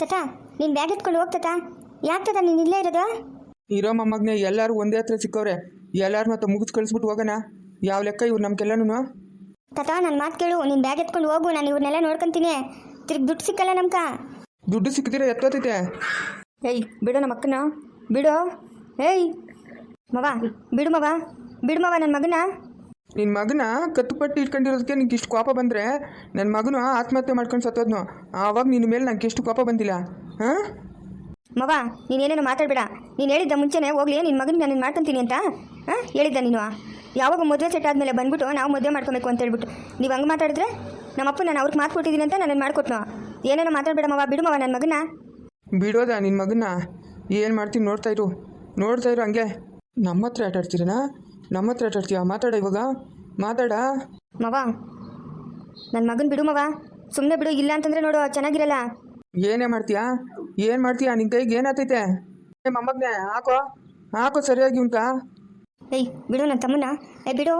ತಾತ ನೀನು ಬ್ಯಾಗ್ ಎತ್ಕೊಂಡು ಹೋಗ್ತಾತ ಯಾಕೆ ತಟ ನೀನು ಇಲ್ಲೇ ಇರೋದು? ಇರೋ ಮೊಮ್ಮಗನೇ ಎಲ್ಲರೂ ಒಂದೇ ಹತ್ರ ಸಿಕ್ಕವ್ರೆ. ಎಲ್ಲರೂ ಮತ್ತೆ ಮುಗಿಸ್ ಕಳಿಸ್ಬಿಟ್ಟು ಹೋಗೋಣ. ಯಾವ ಲೆಕ್ಕ ಇವ್ರು ನಮ್ಗೆಲ್ಲನೂ ತಟ ನನ್ನ ಮಾತು ಕೇಳು. ನೀನು ಬ್ಯಾಗ್ ಎತ್ಕೊಂಡು ಹೋಗು ನಾನು ಇವ್ರನ್ನೆಲ್ಲ ನೋಡ್ಕೊಂತೀನಿ. ತಿರ್ಗಿ ದುಡ್ಡು ಸಿಕ್ಕಲ್ಲ ನಮ್ಕ ದುಡ್ಡು ಸಿಕ್ಕಿದ್ರೆ ಎತ್ತೋತೈತೆ ಏಯ್ ಬಿಡು ನಮ್ಮ ಅಕ್ಕನ. ಬಿಡು. ಏಯ್ ಮವ ಬಿಡು ಮವ. ಬಿಡು ಮವ ನನ್ನ ಮಗನ. ನಿನ್ನ ಮಗನ ಕತ್ತುಪಟ್ಟು ಇಟ್ಕೊಂಡಿರೋದಕ್ಕೆ ನಿಂಗೆ ಇಷ್ಟು ಕೋಪ ಬಂದರೆ ನನ್ನ ಮಗನು ಆತ್ಮಹತ್ಯೆ ಮಾಡ್ಕೊಂಡು ಸತ್ತೋದ್ನು. ಆವಾಗ ನಿನ್ನ ಮೇಲೆ ನಂಗೆ ಎಷ್ಟು ಕೋಪ ಬಂದಿಲ್ಲ ಹಾಂ? ಮವ ನೀನೇನೇನು ಮಾತಾಡಬೇಡ. ನೀನು ಹೇಳಿದ್ದ ಮುಂಚೆನೇ ಹೋಗ್ಲಿ ನಿನ್ನ ಮಗನಿಗೆ ನಾನು ಮಾಡ್ಕೊತೀನಿ ಅಂತ ಹಾಂ? ಹೇಳಿದ್ದ ನೀನು. ಯಾವಾಗ ಮದುವೆ ಸೆಟ್ ಆದಮೇಲೆ ಬಂದ್ಬಿಟ್ಟು ನಾವು ಮದುವೆ ಮಾಡ್ಕೊಬೇಕು ಅಂತ ಹೇಳ್ಬಿಟ್ಟು. ನೀವು ಹಂಗೆ ಮಾತಾಡಿದ್ರೆ ನಮ್ಮಪ್ಪ ನಾನು ಅವ್ರಿಗೆ ಮಾತು ಕೊಟ್ಟಿದ್ದೀನಿ ಅಂತ ನಾನು ಮಾಡ್ಕೊಟ್ನು. ಏನೇನೋ ಮಾತಾಡಬೇಡ ಮವ ಬಿಡು ಮವ ನನ್ನ ಮಗನ ಬಿಡೋದಾ ನಿನ್ನ ಮಗನ ಏನು ಮಾಡ್ತೀನಿ ನೋಡ್ತಾ ಇರು. ನೋಡ್ತಾ ಇರು ಹಂಗೆ. ನಮ್ಮ ಹತ್ರ ಆಟ ಆಡ್ತೀರನಾ ನಮ್ಮ ಹತ್ರ ಆಟಾಡ್ತೀಯಾ ಮಾತಾಡ ಇವಾಗ. ಮಾತಾಡ. ಮವ ನನ್ನ ಮಗನ ಬಿಡು ಮವ. ಸುಮ್ಮನೆ ಬಿಡು ಇಲ್ಲ ಅಂತಂದ್ರೆ ನೋಡು ಚೆನ್ನಾಗಿರಲ್ಲ. ಏನೇ ಮಾಡ್ತೀಯಾ? ಏನು ಮಾಡ್ತೀಯಾ? ನಿನ್ನ ಕೈಗೆ ಏನಾಗ್ತೈತೆ ಏ ಮೊಮ್ಮಗನೇ ಹಾಕೋ. ಹಾಕೋ ಸರಿಯಾಗಿ ಉಂಟಾ? ಏಯ್ ಬಿಡು ನನ್ನ ತಮ್ಮನ ಏ ಬಿಡು.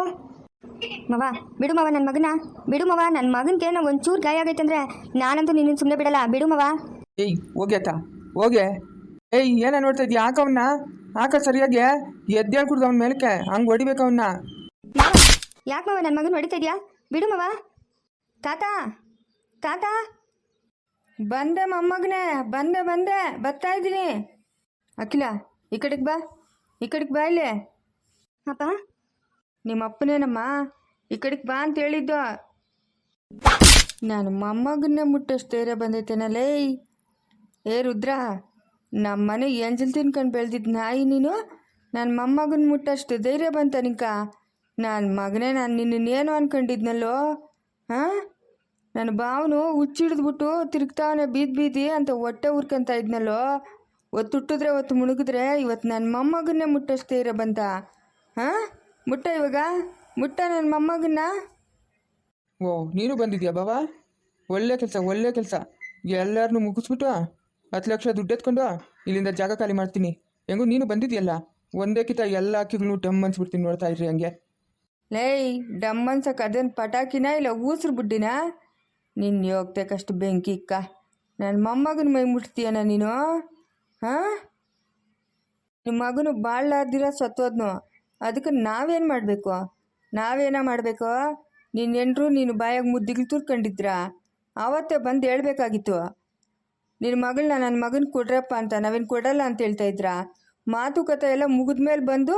ಮವ ಬಿಡು ಮವ ನನ್ನ ಮಗನ ಬಿಡು ಮವ ನನ್ನ ಮಗನಿಗೆ ನಾವು ಒಂಚೂರು ಗಾಯ ಆಗೈತಂದ್ರೆ ನಾನಂತೂ ನಿನ್ನ ಸುಮ್ಮನೆ ಬಿಡಲ್ಲ. ಬಿಡು ಮವ. ಏಯ್ ಹೋಗ್ಯಾತ ಹೋಗೆ. ಏಯ್ ಏನ ನೋಡ್ತಾ ಇದ್ಯಾ? ಹಾಕವನ್ನ ಹಾಕ ಸರಿಯಾಗಿ. ಎದ್ದೇಳ್ ಕುಡ್ದು ಅವನ ಮೇಲಕ್ಕೆ. ಹಂಗೆ ಹೊಡಿಬೇಕು ಅವನ್ನ ಯಾಕೆ ಮವ ನನ್ನ ಮಗನ ಹೊಡಿತಾ ಇದೆಯಾ? ಬಿಡು ಮವ. ತಾತ ತಾತ. ಬಂದೆ ಮೊಮ್ಮಗನೇ ಬಂದೆ ಬಂದೆ. ಬರ್ತಾ ಇದ್ದೀನಿ. ಅಖಿಲ ಈ ಕಡೆಗೆ ಬಾ. ಈ ಕಡೆಗೆ ಬಾ ಇಲ್ಲೇ. ಅಪ್ಪ? ನಿಮ್ಮ ಅಪ್ಪನೇನಮ್ಮ? ಈ ಕಡೆಗೆ ಬಾ ಅಂತ ಹೇಳಿದ್ದು. ನಾನು ಮೊಮ್ಮಗನ್ನೇ ಮುಟ್ಟಷ್ಟು ಧೈರ್ಯ ಬಂದೈತೇನಲ್ಲೇ? ಏ ರುದ್ರ. ನಮ್ಮ ಮನೆ ಎಂಜಲ್ ತಿನ್ಕೊಂಡು ಬೆಳೆದಿದ್ದ ನಾಯಿ ನೀನು? ನನ್ನ ಮೊಮ್ಮಗನ ಮುಟ್ಟಷ್ಟು ಧೈರ್ಯ ಬಂತ ನಿಂಕ. ನನ್ನ ಮಗನೇ ನಾನು ನಿನ್ನೇನು ಅನ್ಕೊಂಡಿದ್ನಲ್ಲೋ? ಹಾಂ ನನ್ನ ಬಾವನು ಹುಚ್ಚಿಡಿದ್ಬಿಟ್ಟು ತಿರುಗ್ತಾವನೆ ಬೀದ್ ಬೀದಿ ಅಂತ ಹೊಟ್ಟೆ ಉರ್ಕೊಂತ ಇದ್ನಲ್ಲೋ? ಒತ್ತು ಹುಟ್ಟಿದ್ರೆ ಒತ್ತು ಮುಳುಗಿದ್ರೆ ಇವತ್ತು ನನ್ನ ಮೊಮ್ಮಗನ್ನೇ ಮುಟ್ಟಷ್ಟು ಧೈರ್ಯ ಬಂತ. ಹಾಂ ಮುಟ್ಟ ಇವಾಗ? ಮುಟ್ಟ ನನ್ನ ಮೊಮ್ಮಗನ್ನ? ಓ, ನೀನು ಬಂದಿದ್ಯಾ ಬಾಬಾ ಒಳ್ಳೆ ಕೆಲಸ ಒಳ್ಳೆ ಕೆಲಸ. ಎಲ್ಲರನ್ನೂ ಮುಗಿಸ್ಬಿಟ್ಟು ಹತ್ತು ಲಕ್ಷ ದುಡ್ಡು ಎತ್ಕೊಂಡು ಇಲ್ಲಿಂದ ಜಾಗ ಖಾಲಿ ಮಾಡ್ತೀನಿ. ಹೆಂಗೂ, ನೀನು ಬಂದಿದ್ಯಲ್ಲ? ಒಂದೇ ಕಿತ ಎಲ್ಲ ಅಕ್ಕಿಗಳನ್ನು ಟಮ್ ಅನ್ಸ್ಬಿಡ್ತೀನಿ ನೋಡ್ತಾ ಇರ್ರಿ ಹಂಗೆ. ಲೇಯ್, ಡಮ್ ಅನ್ಸಕ್ಕೆ ಅದೇನು ಪಟಾಕಿನ ಇಲ್ಲ ಊಸ್ರು ಬುಡ್ಡಿನ? ನಿನ್ನ ಯೋಗ್ತಕ್ಕಷ್ಟು ಬೆಂಕಿ ಇಕ್ಕ. ನನ್ನ ಮೊಮ್ಮಗನ ಮೈ ಮುಟ್ತೀಯನ ನೀನು? ಹಾಂ? ನಿಮ್ಮ ಮಗನು ಬಾಳ್ಲಾರ್ದಿರ ಸತ್ತೋದ್ನು. ಅದಕ್ಕೆ ನಾವೇನು ಮಾಡಬೇಕು? ನಾವೇನ ಮಾಡಬೇಕು? ನಿನ್ನ ಹೆಂಡ್ರು ನೀನು ಬಾಯಾಗ ಮುದ್ದಿಗಳು ತುರ್ಕೊಂಡಿದ್ರಾ? ಆವತ್ತೇ ಬಂದು ಹೇಳ್ಬೇಕಾಗಿತ್ತು. ನಿನ್ನ ಮಗಳನ್ನ ನನ್ನ ಮಗನ ಕೊಡ್ರಪ್ಪ ಅಂತ ನಾವೇನು ಕೊಡಲ್ಲ ಅಂತ ಹೇಳ್ತಾ ಇದ್ರಾ? ಮಾತುಕತೆ ಎಲ್ಲ ಮುಗಿದ್ಮೇಲೆ ಬಂದು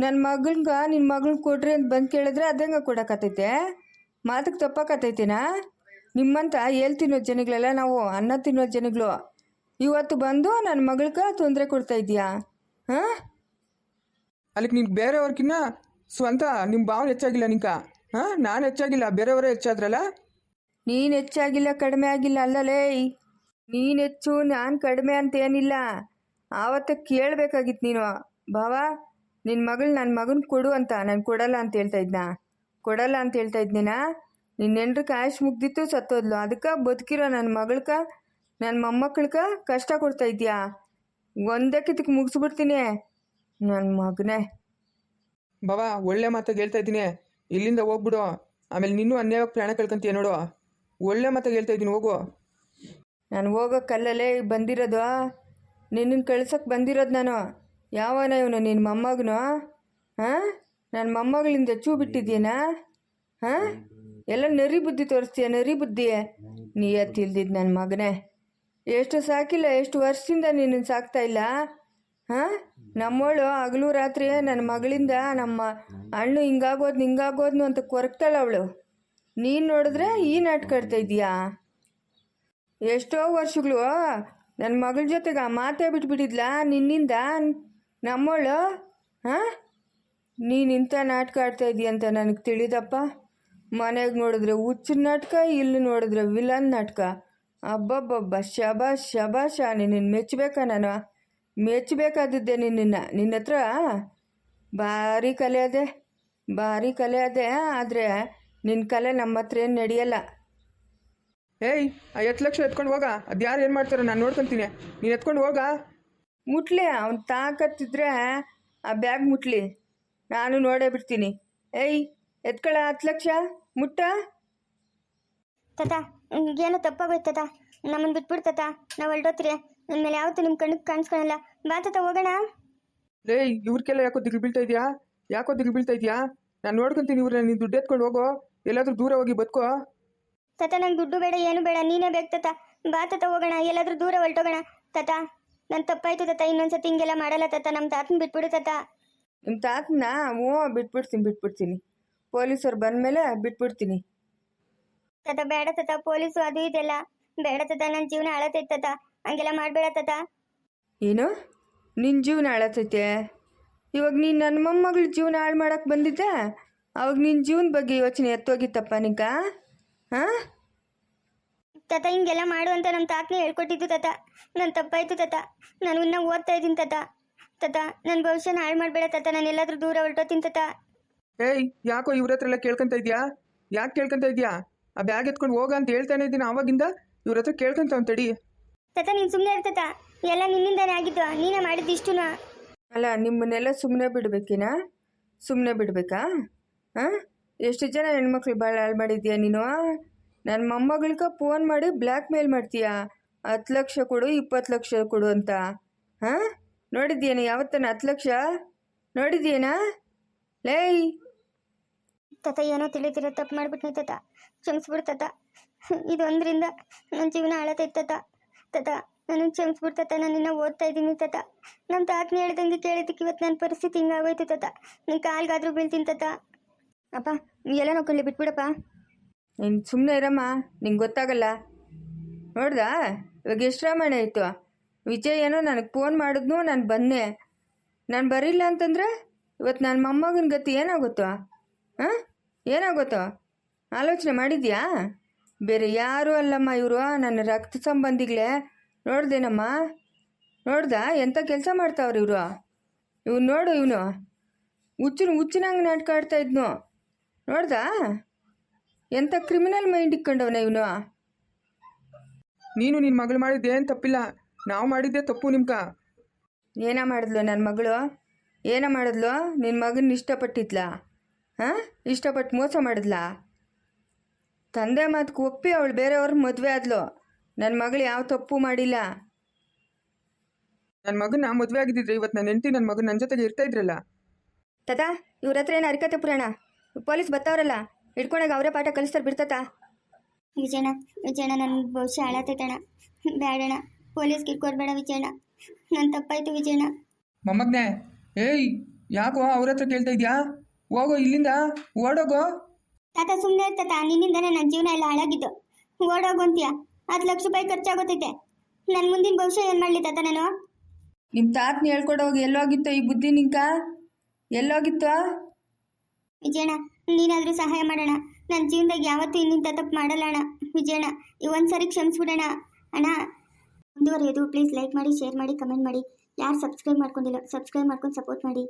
ನನ್ನ ಮಗನ್ಗೆ ನಿನ್ನ ಮಗನ ಕೊಡ್ರಿ ಅಂತ ಬಂದು ಕೇಳಿದ್ರೆ ಅದಂಗ ಕೊಡಕತ್ತೈತೆ? ಮಾತಕ್ಕೆ ತಪ್ಪಕತ್ತೈತೇನಾ? ನಿಮ್ಮಂತ ಏಲ್ ತಿನ್ನೋ ಜನಗಳೆಲ್ಲ ನಾವು ಅನ್ನ ತಿನ್ನೋ ಜನಗಳು. ಇವತ್ತು ಬಂದು ನನ್ನ ಮಗಳ್ಗೆ ತೊಂದರೆ ಕೊಡ್ತಾ ಇದೀಯಾ? ಹಾಂ? ಅಲ್ಲಿಗೆ ನೀನು ಬೇರೆಯವ್ರಕಿನ್ನ ಸ್ವಂತ ನಿಮ್ಮ ಭಾವನೆ ಹೆಚ್ಚಾಗಿಲ್ಲ ನಿಂಕ. ಹಾಂ? ನಾನು ಹೆಚ್ಚಾಗಿಲ್ಲ ಬೇರೆಯವರೇ ಹೆಚ್ಚಾದ್ರಲ್ಲ? ನೀನು ಹೆಚ್ಚಾಗಿಲ್ಲ ಕಡಿಮೆ ಆಗಿಲ್ಲ ಅಲ್ಲಲೇ. ನೀನು ಹೆಚ್ಚು ನಾನು ಕಡಿಮೆ ಅಂತ ಏನಿಲ್ಲ ಆವತ್ತ ಕೇಳಬೇಕಾಗಿತ್ತು ನೀನು. ಭಾವ ನಿನ್ನ ಮಗಳು ನನ್ನ ಮಗನ ಕೊಡು ಅಂತ. ನಾನು ಕೊಡಲ್ಲ ಅಂತ ಹೇಳ್ತಾ ಇದ್ನಾ? ಕೊಡಲ್ಲ ಅಂತ ಹೇಳ್ತಾ ಇದ್ನೇನಾ ನಿನ್ನೆಂಡ್ರ ಕಾಯಶ್ ಮುಗ್ದಿತ್ತು, ಸತ್ತೋದ್ಲು. ಅದಕ್ಕೆ ಬದುಕಿರೋ ನನ್ನ ಮಗಳ್ಕ ನನ್ನ ಮೊಮ್ಮಕ್ಳಕ ಕಷ್ಟ ಕೊಡ್ತಾ ಇದ್ಯಾ? ಒಂದಕ್ಕೆ ಕಿತ್ತಕ್ಕೆ ಮುಗಿಸ್ಬಿಡ್ತೀನಿ. ನನ್ನ ಮಗನೇ. ಬಾಬಾ ಒಳ್ಳೆ ಮಾತಾಗಿ ಹೇಳ್ತಾ ಇದ್ದೀನಿ. ಇಲ್ಲಿಂದ ಹೋಗ್ಬಿಡು. ಆಮೇಲೆ ನಿನ್ನೂ ಅನ್ಯಾಯವಾಗಿ ಪ್ರಾಣ ಕಳ್ಕೊಂತೀಯ ನೋಡು. ಒಳ್ಳೆ ಮಾತಾಗಿ ಹೇಳ್ತಾ ಇದ್ದೀನಿ, ಹೋಗು. ನಾನು ಹೋಗೋ ಕಲ್ಲಲ್ಲೇ ಬಂದಿರೋದು. ನಿನ್ನನ್ನು ಕಳ್ಸೋಕ್ಕೆ ಬಂದಿರೋದು ನಾನು. ಯಾವನ ಇವನು? ನಿನ್ನ ಮೊಮ್ಮಗನು? ಹಾಂ? ನನ್ನ ಮೊಮ್ಮಗಳಿಂದ ಚೂ ಬಿಟ್ಟಿದ್ದೀನಾ? ಹಾಂ? ಎಲ್ಲ ನರಿ ಬುದ್ಧಿ ತೋರಿಸ್ತೀಯ, ನರಿ ಬುದ್ಧಿ? ನೀ ಎತ್ತಿಲ್ದಿದ್ದು ನನ್ನ ಮಗನೇ. ಎಷ್ಟು ಸಾಕಿಲ್ಲ, ಎಷ್ಟು ವರ್ಷದಿಂದ ನಿನ್ನನ್ನು ಸಾಕ್ತಾ ಇಲ್ಲ? ಹಾಂ? ನಮ್ಮೋಳು ಹಗಲು ರಾತ್ರಿ ನನ್ನ ಮಗಳಿಂದ ನಮ್ಮ ಹಣ್ಣು ಹಿಂಗಾಗೋದ್ನು ಹಿಂಗಾಗೋದ್ನು ಅಂತ ಕೊರಕ್ತಾಳವಳು ನೀನು ನೋಡಿದ್ರೆ ಈ ನಾಟಕ ಆಡ್ತಾ ಇದೀಯಾ? ಎಷ್ಟೋ ವರ್ಷಗಳು ನನ್ನ ಮಗಳ ಜೊತೆಗೆ ಮಾತೇ ಬಿಟ್ಬಿಟ್ಟಿದ್ಲ ನಿನ್ನಿಂದ? ನಮ್ಮಳು ಹಾಂ ನೀನು ಇಂಥ ನಾಟಕ ಆಡ್ತಾ ಇದೀಯಂತ ನನಗೆ ತಿಳಿದಪ್ಪ. ಮನೆಗೆ ನೋಡಿದ್ರೆ ಹುಚ್ಚಿನ ನಾಟಕ, ಇಲ್ಲಿ ನೋಡಿದ್ರೆ ವಿಲನ್ ನಾಟಕ. ಅಬ್ಬಬ್ಬಬ್ಬ ಶಬಾಷ್ ಶಬಾಷ ನಿನ್ನ ಮೆಚ್ಚಬೇಕಾ ನಾನು? ಮೆಚ್ಚಬೇಕಾದದ್ದೆ ನಿನ್ನನ್ನು? ನಿನ್ನ ಹತ್ರ? ಭಾರಿ ಕಲೆ ಅದೇ. ಭಾರಿ ಕಲೆ ಅದೇ, ಆದರೆ ನಿನ್ನ ಕಲೆ ನಮ್ಮ ಹತ್ರ ಏನು ನಡೆಯಲ್ಲ. ಏಯ್ ಆ ಎತ್ತು ಲಕ್ಷ ಎತ್ಕೊಂಡು ಹೋಗ. ಅದು ಯಾರು ಏನು ಮಾಡ್ತಾರೋ ನಾನು ನೋಡ್ಕೊಂತೀನಿ. ನೀನು ಎತ್ಕೊಂಡು ಹೋಗ. ಮುಟ್ಲಿ ಅವ್ನ ತಾಕತ್ತಿದ್ರೆ ಆ ಬ್ಯಾಗ್ ಮುಟ್ಲಿ. ನಾನು ನೋಡೇ ಬಿಡ್ತೀನಿ. ಏಯ್ ಎತ್ಕೊಳ್ಳ ಹತ್ತು ಲಕ್ಷ? ಮುಟ್ಟ? ತಾತ ಏನೋ ತಪ್ಪಾಗೋಯ್ತು ತಾತ. ನಮ್ಮನ್ನು ಬಿಟ್ಬಿಡು ತಾತ. ನಾವು ನನ್ನ ಮೇಲೆ ಯಾವತ್ತೂ ನಿಮ್ಮ ಕಣ್ಣಿಗೆ ಕಾಣಿಸ್ಕೊಳಲ್ಲ. ಬಾ ತಾತ ಹೋಗೋಣ. ಏಯ್ ಇವ್ರಿಗೆಲ್ಲ ಯಾಕೋ ದಿಗ್ಲು ಬೀಳ್ತಾ ಇದೆಯಾ? ಯಾಕೋ ದಿಗ್ಲು ಬೀಳ್ತಾ ಇದೆಯಾ? ನಾನು ನೋಡ್ಕೊಂತೀನಿ ಇವ್ರನ್ನ ನೀನು ದುಡ್ಡು ಎತ್ಕೊಂಡು ಹೋಗೋ. ಎಲ್ಲಾದರೂ ದೂರ ಹೋಗಿ ಬದುಕೋ. ತಾತ ನಂಗೆ ದುಡ್ಡು ಬೇಡ ಏನು ಬೇಡ ನೀನೇ ಬೇಕು ತಾತ. ಬಾ ತತ ಹೋಗೋಣ ಎಲ್ಲಾದರೂ ದೂರ ಹೊರಟೋಗೋಣ. ತಾತ ನನ್ನ ತಪ್ಪಾಯ್ತು ತಾತ ಇನ್ನೊಂದ್ಸತಿ ಹಿಂಗೆಲ್ಲ ಮಾಡಲ್ಲ ತಾತ ನಮ್ಮ ತಾತನ ಬಿಟ್ಬಿಡು ತಾತ. ನಿಮ್ಮ ತಾತನ? ಓ ಬಿಟ್ಬಿಡ್ತೀನಿ ಬಿಟ್ಬಿಡ್ತೀನಿ. ಪೊಲೀಸರು ಬಂದಮೇಲೆ ಬಿಟ್ಬಿಡ್ತೀನಿ. ತಾತ ಬೇಡ ತಾತ ಪೊಲೀಸು ಅದು ಇದೆಲ್ಲ. ಬೇಡ ತಾತ ನನ್ನ ಜೀವನ ಅಳತೈತೆ ತಾತ. ಹಂಗೆಲ್ಲ ಮಾಡಬೇಡ ತಾತ. ಏನು? ನಿನ್ನ ಜೀವನ ಹಾಳತೈತೆ ಇವಾಗ ನೀನು ನನ್ನ ಮೊಮ್ಮಗಳ ಜೀವನ ಹಾಳು ಮಾಡಕ್ಕೆ ಬಂದಿದ್ದೆ? ಅವಾಗ ನಿನ್ನ ಜೀವನ ಬಗ್ಗೆ ಯೋಚನೆ ಎತ್ತೋಗಿತ್ತಪ್ಪ ನಿಂಕ ಹಾಂ? ತಾತ ಹಿಂಗೆಲ್ಲ ಮಾಡು ಅಂತ ನಮ್ಮ ತಾತನೇ ಹೇಳ್ಕೊಟ್ಟಿದ್ದು ತಾತ. ನನ್ನ ತಪ್ಪಾಯ್ತು ತಾತ. ನಾನು ಇನ್ನೂ ಓದ್ತಾ ಇದ್ದೀನಿ ತಾತ. ತಾತ ನನ್ನ ಭವಿಷ್ಯನ ಹಾಳು ಮಾಡಬೇಡ ತಾತ. ನಾನು ಎಲ್ಲಾದ್ರೂ ದೂರ ಹೊರಟೋತೀನಿ ತಾತ. ಏಯ್ ಯಾಕೋ ಇವ್ರ ಹತ್ರ ಎಲ್ಲ ಕೇಳ್ಕೊಂತ ಇದೆಯಾ? ಯಾಕೆ ಕೇಳ್ಕೊಂತ ಇದೆಯಾ? ಆ ಬ್ಯಾಗ್ ಎತ್ಕೊಂಡು ಹೋಗ ಅಂತ ಹೇಳ್ತಾನೆ ಇದ್ದೀನಿ ಅವಾಗಿಂದ ಇವ್ರ ಹತ್ರ ಕೇಳ್ಕೊಂತ ತಡಿ. ತಾತ ನೀನು ಸುಮ್ಮನೆ ಇರ್ತತ ಎಲ್ಲ ನಿನ್ನಿಂದಾನೇ ಆಗಿದ್ದು. ನೀನೇ ಮಾಡಿದ್ದು ಇಷ್ಟುನಾ? ಅಲ್ಲ ನಿಮ್ಮನ್ನೆಲ್ಲ ಸುಮ್ಮನೆ ಬಿಡ್ಬೇಕೇನಾ? ಸುಮ್ಮನೆ ಬಿಡ್ಬೇಕಾ? ಹಾಂ? ಎಷ್ಟು ಜನ ಹೆಣ್ಮಕ್ಳು ಭಾಳ ಹಾಳು ಮಾಡಿದ್ಯಾ ನೀನು ನನ್ನ ಮೊಮ್ಮಗಳಿಗೆ ಫೋನ್ ಮಾಡಿ ಬ್ಲ್ಯಾಕ್ ಮೇಲ್ ಮಾಡ್ತೀಯಾ? ಹತ್ತು ಲಕ್ಷ ಕೊಡು, ಇಪ್ಪತ್ತು ಲಕ್ಷ ಕೊಡು ಅಂತ ಹಾಂ ನೋಡಿದ್ಯೇನ ಯಾವತ್ತನ ಹತ್ತು ಲಕ್ಷ? ನೋಡಿದ್ಯೇನಾ? ಲೇಯ್! ತತ, ಏನೋ ತಿಳಿದಿರ ತಪ್ಪು ಮಾಡ್ಬಿಟ್ನಿ ತಾತ, ಕ್ಷಮಿಸ್ಬಿಡ್ತತ. ತಾತ ಇದೊಂದರಿಂದ ನನ್ನ ಜೀವನ ಹಾಳತೈತೆ ತಾತ. ತಾತ ಕ್ಷಮಿಸ್ಬಿಡ್ತತ ಕ್ಷಮಿಸ್ಬಿಡು ತಾತ ನಾನು ಇನ್ನೂ ಓದ್ತಾ ಇದ್ದೀನಿ ತಾತ. ನಮ್ಮ ತಾತನ ಹೇಳ್ದಂಗೆ ಕೇಳಿದ್ದಕ್ಕೆ ಇವತ್ತು ನನ್ನ ಪರಿಸ್ಥಿತಿ ಹಿಂಗಾಗೋಯ್ತು ತಾತ. ನಿನ್ನ ಕಾಲ್ಗಾದ್ರೂ ಬೀಳ್ತೀನಿ ತಾತ. ಅಪ್ಪ ಎಲ್ಲ ನೋಡ್ಕೊಳ್ಳಿ ಬಿಟ್ಬಿಡಪ್ಪ. ನೀನು ಸುಮ್ಮನೆ ಇರಮ್ಮ, ನಿಂಗೆ ಗೊತ್ತಾಗಲ್ಲ. ನೋಡ್ದಾ? ಇವಾಗ ಎಷ್ಟು ರಾಮಾಯಣ ಆಯಿತು. ವಿಜಯ್ ಏನೋ ನನಗೆ ಫೋನ್ ಮಾಡಿದ್ನು ನಾನು ಬಂದೆ. ನಾನು ಬರಿಲ್ಲ ಅಂತಂದರೆ ಇವತ್ತು ನನ್ನ ಮೊಮ್ಮಗನ ಗತಿ ಏನಾಗುತ್ತೋ? ಹಾಂ? ಏನಾಗುತ್ತೋ? ಆಲೋಚನೆ ಮಾಡಿದ್ಯಾ? ಬೇರೆ ಯಾರೂ ಅಲ್ಲಮ್ಮ ಇವರು, ನನ್ನ ರಕ್ತ ಸಂಬಂಧಿಗಳೇ. ನೋಡ್ದೇನಮ್ಮ? ನೋಡ್ದಾ? ಎಂಥ ಕೆಲಸ ಮಾಡ್ತಾವ್ರಿ ಇವರು? ಇವ್ನು ನೋಡು ಇವನು. ಹುಚ್ಚಿನ ಹುಚ್ಚಿನಂಗೆ ನಾಟಕ ಆಡ್ತಾ ಇದ್ನು. ನೋಡ್ದಾ? ಎಂಥ ಕ್ರಿಮಿನಲ್ ಮೈಂಡ್ ಇಕ್ಕೊಂಡವನ ಇವನು? ನೀನು ನಿನ್ನ ಮಗಳು ಮಾಡಿದ್ದೆ ಏನು ತಪ್ಪಿಲ್ಲ. ನಾವು ಮಾಡಿದ್ದೆ ತಪ್ಪು ನಿಮ್ಗೆ. ಏನ ಮಾಡಿದ್ಲು ನನ್ನ ಮಗಳು? ಏನ ಮಾಡಿದ್ಲು? ನಿನ್ನ ಮಗನ ಇಷ್ಟಪಟ್ಟಿದ್ಲಾ? ಹಾಂ? ಇಷ್ಟಪಟ್ಟು ಮೋಸ ಮಾಡಿದ್ಲಾ? ತಂದೆ ಮಾತು ಒಪ್ಪಿ ಅವಳು ಬೇರೆಯವ್ರ ಮದುವೆ ಆದ್ಲು. ನನ್ನ ಮಗಳು ಯಾವ ತಪ್ಪು ಮಾಡಿಲ್ಲ. ನನ್ನ ಮಗನ ಮದುವೆ ಆಗಿದ್ದಿದ್ರೆ ಇವತ್ತು ನನ್ನ ಹೆಂಡತಿ ನನ್ನ ಮಗನ ನನ್ನ ಜೊತೆಗೆ ಇರ್ತಾ ಇದ್ರಲ್ಲ. ತದಾ ಇವ್ರ ಹತ್ರ ಏನು ಅರಿಕತೆ ಪುರಾಣ? ಪೊಲೀಸ್ ಬತ್ತವ್ರಲ್ಲ ಹಿಡ್ಕೊಂಡಾಗ ಅವರೇ ಪಾಠ ಕಲಿಸ್ತಾರೆ ಬಿಡ್ತತಾ? ವಿಜಯಣ್ಣ ವಿಜಯಣ್ಣ ನನ್ನ ಭವಿಷ್ಯ ಹಾಳಾತೈತಣ್ಣ ಬೇಡಣ್ಣ ಪೊಲೀಸ್ ಇಟ್ಕೊಡ್ಬೇಡ ವಿಜಯಣ್ಣ. ನನ್ನ ತಪ್ಪಾಯ್ತು ವಿಜಯಣ್ಣ. ಮೊಮ್ಮಗ್ನೆ ಏಯ್ ಯಾಕೋ ಅವ್ರ ಹತ್ರ ಕೇಳ್ತಾ ಇದ್ಯಾ? ಹೋಗೋ ಇಲ್ಲಿಂದ ಓಡೋಗೋ. ತಾತ ಸುಮ್ಮನೆ ತಾತ ನಿನ್ನಿಂದನೇ ನನ್ನ ಜೀವನ ಎಲ್ಲ ಹಾಳಾಗಿದ್ದು. ಓಡೋಗು ಅಂತೀಯ ಹತ್ತು ಲಕ್ಷ ರೂಪಾಯಿ ಖರ್ಚಾಗೋತೈತೆ. ನನ್ನ ಮುಂದಿನ ಭವಿಷ್ಯ ಏನು ಮಾಡಲಿ ತಾತ ನಾನು? ನಿಮ್ಮ ತಾತನ ಹೇಳ್ಕೊಡೋಗಿ ಎಲ್ಲೋಗಿತ್ತೋ ಈ ಬುದ್ಧಿ ನಿಂಕ? ಎಲ್ಲೋಗಿತ್ತೋ? ವಿಜಯಣ್ಣ, ನೀನಾದರೂ ಸಹಾಯ ಮಾಡೋಣ. ನನ್ನ ಜೀವನದಾಗ ಯಾವತ್ತೂ ಇನ್ನಿಂತ ತಪ್ಪು ಮಾಡಲ್ಲ ಅಣ್ಣ ವಿಜಯಣ್ಣ ಈ ಒಂದು ಸರಿ ಕ್ಷಮಿಸ್ಬಿಡೋಣ ಅಣ್ಣ, ಮುಂದುವರಿಯೋದು. ಪ್ಲೀಸ್ ಲೈಕ್ ಮಾಡಿ, ಶೇರ್ ಮಾಡಿ, ಕಮೆಂಟ್ ಮಾಡಿ. ಯಾರು ಸಬ್ಸ್ಕ್ರೈಬ್ ಮಾಡ್ಕೊಂಡಿಲ್ಲ, ಸಬ್ಸ್ಕ್ರೈಬ್ ಮಾಡ್ಕೊಂಡು ಸಪೋರ್ಟ್ ಮಾಡಿ.